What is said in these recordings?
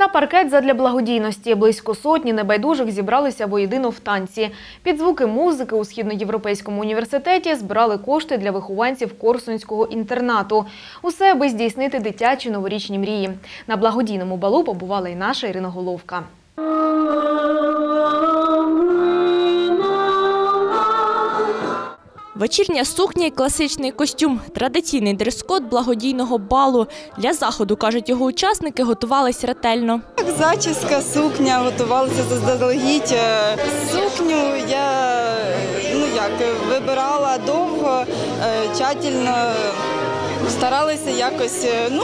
На паркет задля благодійності близько сотні небайдужих зібралися воєдино в танці. Під звуки музики у східноєвропейському університеті збирали кошти для вихованців Корсунського інтернату. Усе аби здійснити дитячі новорічні мрії. На благодійному балу побувала і наша Ірина Головка. Вечірня сукня і класичний костюм – традиційний дрес-код благодійного балу. Для заходу, кажуть його учасники, готувались ретельно. Зачіска, сукня, готувалася заздалегідь. Е, Сукню я ну як вибирала довго, е, тщательно, старалася якось, е, ну,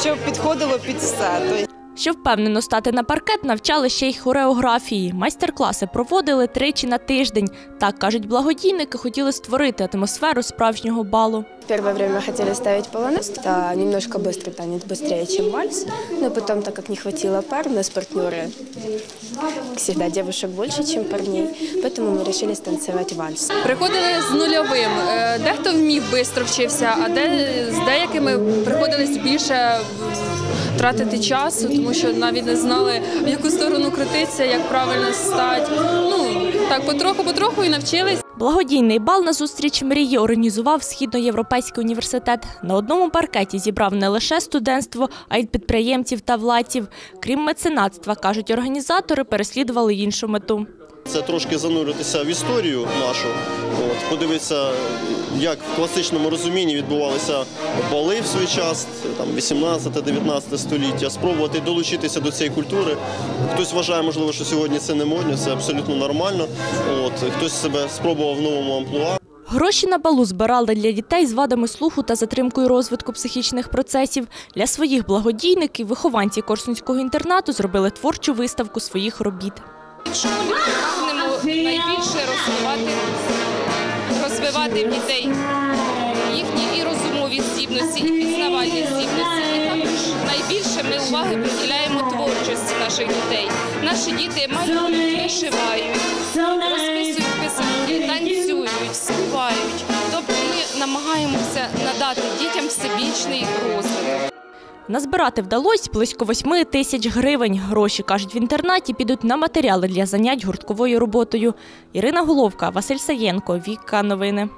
щоб підходило під все. Тобто Щоб впевнено стати на паркет, навчали ще й хореографії. Майстер-класи проводили тричі на тиждень. Так, кажуть благодійники, хотіли створити атмосферу справжнього балу. Первое время хотели ставить полонез, это немножко быстрый танец, быстрее, чем вальс. Но потом, так как не хватило пар, у нас партнеры, как всегда, девушек больше, чем парней, поэтому мы решили станцевать вальс. Приходили з нульовим. Е, Дехто вмів швидко вчився, а де з деякими приходилось більше в- тратити часу, тому що навіть не знали, в яку сторону крутитися, як правильно стати. Ну так потроху-потроху і навчились. Благодійний бал на зустріч мрії організував Східноєвропейський університет. На одному паркеті зібрав не лише студентство, а й підприємців та владців. Крім меценатства, кажуть організатори, переслідували іншу мету. Це трошки зануритися в історію нашу, от, подивитися, як в класичному розумінні відбувалися бали в свій час, там 18-19 століття, спробувати долучитися до цієї культури. Хтось вважає, можливо, що сьогодні це не модно, це абсолютно нормально. От, хтось себе спробував в новому амплуа. Гроші на балу збирали для дітей з вадами слуху та затримкою розвитку психічних процесів. Для своїх благодійників вихованці Корсунського інтернату зробили творчу виставку своїх робіт. Прагнемо найбільше розвивати, розвивати в дітей їхні і розумові здібності, і пізнавальні здібності. І також найбільше ми уваги приділяємо творчості наших дітей. Наші діти малюють, вишивають, розписують писанки, танцюють, співають. Тобто ми намагаємося надати дітям всебічний розвиток. Назбирати вдалося близько 8 тисяч гривень. Гроші, кажуть, в інтернаті підуть на матеріали для занять гуртковою роботою. Ірина Головка, Василь Саєнко, Віка Новини.